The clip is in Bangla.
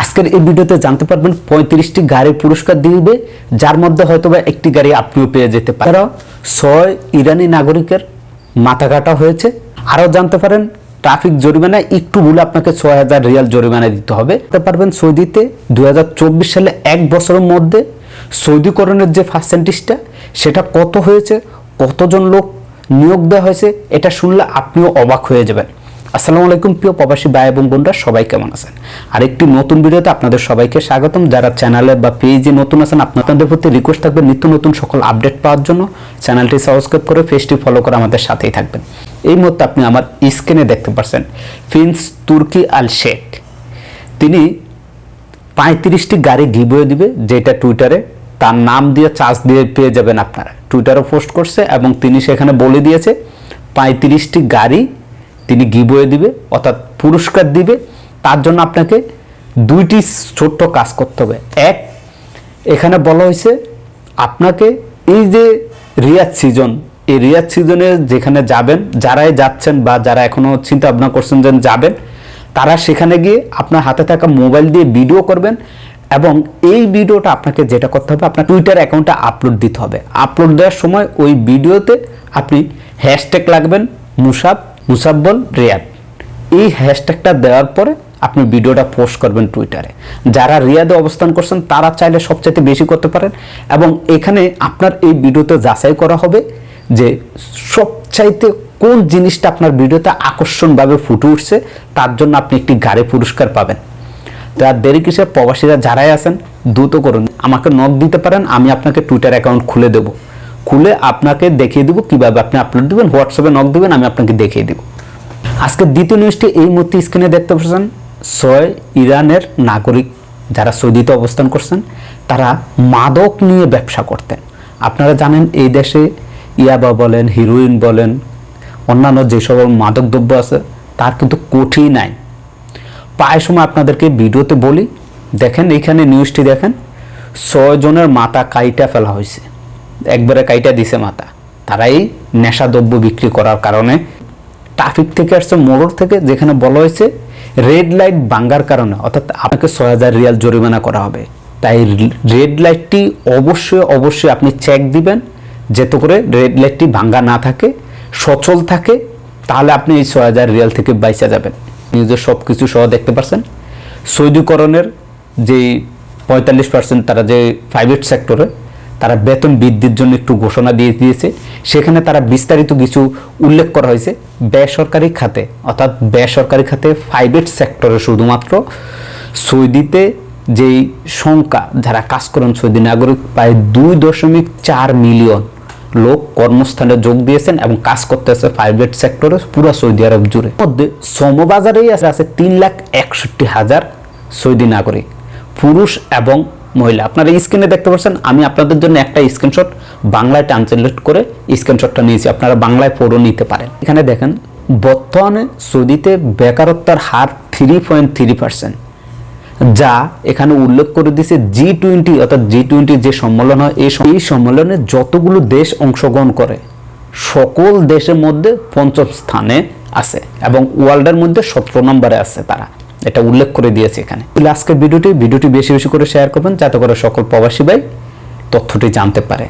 আজকের এই ভিডিওতে জানতে পারবেন পঁয়ত্রিশটি গাড়ি পুরস্কার দিবে, যার মধ্যে হয়তো একটি গাড়ি আপনিও পেয়ে যেতে পারেন। ছয় ইরানি নাগরিকের মাথা কাটা হয়েছে। আরও জানতে পারেন, ট্রাফিক জরিমানা একটু ভুলে আপনাকে ছয় হাজার রিয়াল জরিমানা দিতে হবে। পারবেন, সৌদিতে দু হাজার চব্বিশ সালে এক বছরের মধ্যে সৌদিকরণের যে পার্সেন্টেজটা সেটা কত হয়েছে, কতজন লোক নিয়োগ দেওয়া হয়েছে, এটা শুনলে আপনিও অবাক হয়ে যাবেন। আসসালামু আলাইকুম, প্রিয় প্রবাসী ভাই এবং বোনরা, সবাই কেমন আছেন? আরেকটি নতুন ভিডিওতে আপনাদের সবাইকে স্বাগতম। যারা চ্যানেলে বা পেজে নতুন আছেন, আপনাদের প্রতি রিকোয়েস্ট থাকবে নিত্য নতুন সকল আপডেট পাওয়ার জন্য। চ্যানেলটি সাবস্ক্রাইব করে, পেজটি ফলো করে আমাদের সাথেই থাকবেন। এই মুহূর্তে আপনি আমার স্ক্রিনে দেখতে পাচ্ছেন ফিন্স তুর্কি আল শেখ। তিনি পঁয়ত্রিশটি গাড়ি গিবয়ে দিবে, যেটা টুইটারে তার নাম দিয়ে চার্জ দিয়ে পেয়ে যাবেন আপনারা। টুইটারে পোস্ট করছে এবং তিনি সেখানে বলে দিয়েছে, পঁয়ত্রিশটি গাড়ি তিনি গিবয়ে দিবে, অর্থাৎ পুরস্কার দিবে। তার জন্য আপনাকে দুইটি ছোট্ট কাজ করতে হবে। এক, এখানে বলা হয়েছে আপনাকে এই যে রিয়াদ সিজন, এই রিয়াদ সিজনে যেখানে যাবেন, যারাই যাচ্ছেন বা যারা এখনও চিন্তা ভাবনা করছেন যে যাবেন, তারা সেখানে গিয়ে আপনার হাতে থাকা মোবাইল দিয়ে ভিডিও করবেন এবং এই ভিডিওটা আপনাকে যেটা করতে হবে, আপনার টুইটার অ্যাকাউন্টে আপলোড দিতে হবে। আপলোড দেওয়ার সময় ওই ভিডিওতে আপনি হ্যাশট্যাগ লাগবেন মুসাব মুসাব্বল রিয়াদ। এই হ্যাশট্যাগটা দেওয়ার পরে আপনি ভিডিওটা পোস্ট করবেন টুইটারে যারা রিয়াদে অবস্থান করছেন, তারা চাইলে সবচাইতে বেশি করতে পারেন এবং এখানে আপনার এই ভিডিওতে যাচাই করা হবে যে সবচাইতে কোন জিনিসটা আপনার ভিডিওতে আকর্ষণভাবে ফুটে উঠছে, তার জন্য আপনি একটি গাড়ি পুরস্কার পাবেন। তো আর দেরি কিসে প্রবাসীরা যারাই আছেন, দ্রুত করুন। আমাকে নক দিতে পারেন, আমি আপনাকে টুইটার অ্যাকাউন্ট খুলে দেব। খুলে আপনাকে দেখিয়ে দেবো, কীভাবে আপনি আপলোড দেবেন হোয়াটসঅ্যাপে নক দেবেন, আমি আপনাকে দেখিয়ে দেবো। আজকে দ্বিতীয় নিউজটি এই মুহূর্তে স্ক্রিনে দেখতে পাচ্ছেন, ছয় ইরানের নাগরিক যারা সৌদিতে অবস্থান করছেন, তারা মাদক নিয়ে ব্যবসা করতেন। আপনারা জানেন, এই দেশে ইয়াবা বলেন হিরোইন বলেন, অন্যান্য যে সকল মাদক দ্রব্য আছে, তার কিন্তু কঠিন আইন প্রায় সময় আপনাদেরকে ভিডিওতে বলি, দেখেন, এইখানে নিউজটি দেখেন, ছয় জনের মাথা কাইটা ফেলা হয়েছে। একবারে কাইটা দিছে মাথা। তারাই নেশাদ্রব্য বিক্রি করার কারণে ট্রাফিক থেকে আসছে মোড়র থেকে যেখানে বলা হয়েছে রেড লাইট ভাঙ্গার কারণে, অর্থাৎ আপনাকে ছয় হাজার রিয়াল জরিমানা করা হবে। তাই রেড লাইটটি অবশ্যই অবশ্যই আপনি চেক দিবেন যাতে করে রেড লাইটটি ভাঙ্গা না থাকে, সচল থাকে, তাহলে আপনি এই ছয় হাজার রিয়াল থেকে বাইসা যাবেন। নিউজের সব কিছু সহ দেখতে পাচ্ছেন সৌদিকরণের যেই পঁয়তাল্লিশ পার্সেন্ট তারা যে প্রাইভেট সেক্টরে তারা বেতন বৃদ্ধির জন্য একটু ঘোষণা দিয়ে দিয়েছে। সেখানে তারা বিস্তারিত কিছু উল্লেখ করা হয়েছে। বেসরকারি খাতে, অর্থাৎ বেসরকারি খাতে প্রাইভেট সেক্টরে শুধুমাত্র সৌদিতে যেই সংখ্যা যারা কাজ করেন, সৌদি নাগরিক, প্রায় দুই দশমিক চার মিলিয়ন লোক কর্মস্থানে যোগ দিয়েছেন এবং কাজ করতেছে প্রাইভেট সেক্টরে পুরো সৌদি আরব জুড়ে। মধ্যে শ্রমবাজারেই আছে আছে তিন লাখ একষট্টি হাজার সৌদি নাগরিক, পুরুষ এবং মহিলা, আপনারা স্ক্রিনে দেখতে পাচ্ছেন, আমি আপনাদের জন্য একটা স্ক্রিনশট বাংলায় ট্রান্সলেট করে স্ক্রিনশটটা নিয়েছি, আপনারা বাংলায় পড়ো নিতে পারেন। এখানে দেখেন, বর্তমানে সৌদিতে বেকারত্বের হার থ্রি পয়েন্ট থ্রি পার্সেন্ট যা এখানে উল্লেখ করে দিয়েছে জি টোয়েন্টি অর্থাৎ জি টোয়েন্টি যে সম্মেলন হয়, এই সম- এই সম্মেলনে যতগুলো দেশ অংশগ্রহণ করে, সকল দেশের মধ্যে পঞ্চম স্থানে আছে এবং ওয়ার্ল্ডের মধ্যে সতেরো নম্বরে আছে তারা। এটা উল্লেখ করে দিয়েছে এখানে। আজকের ভিডিওটি ভিডিওটি বেশি বেশি করে শেয়ার করবেন, যাতে করে সকল প্রবাসী ভাই তথ্যটি জানতে পারে।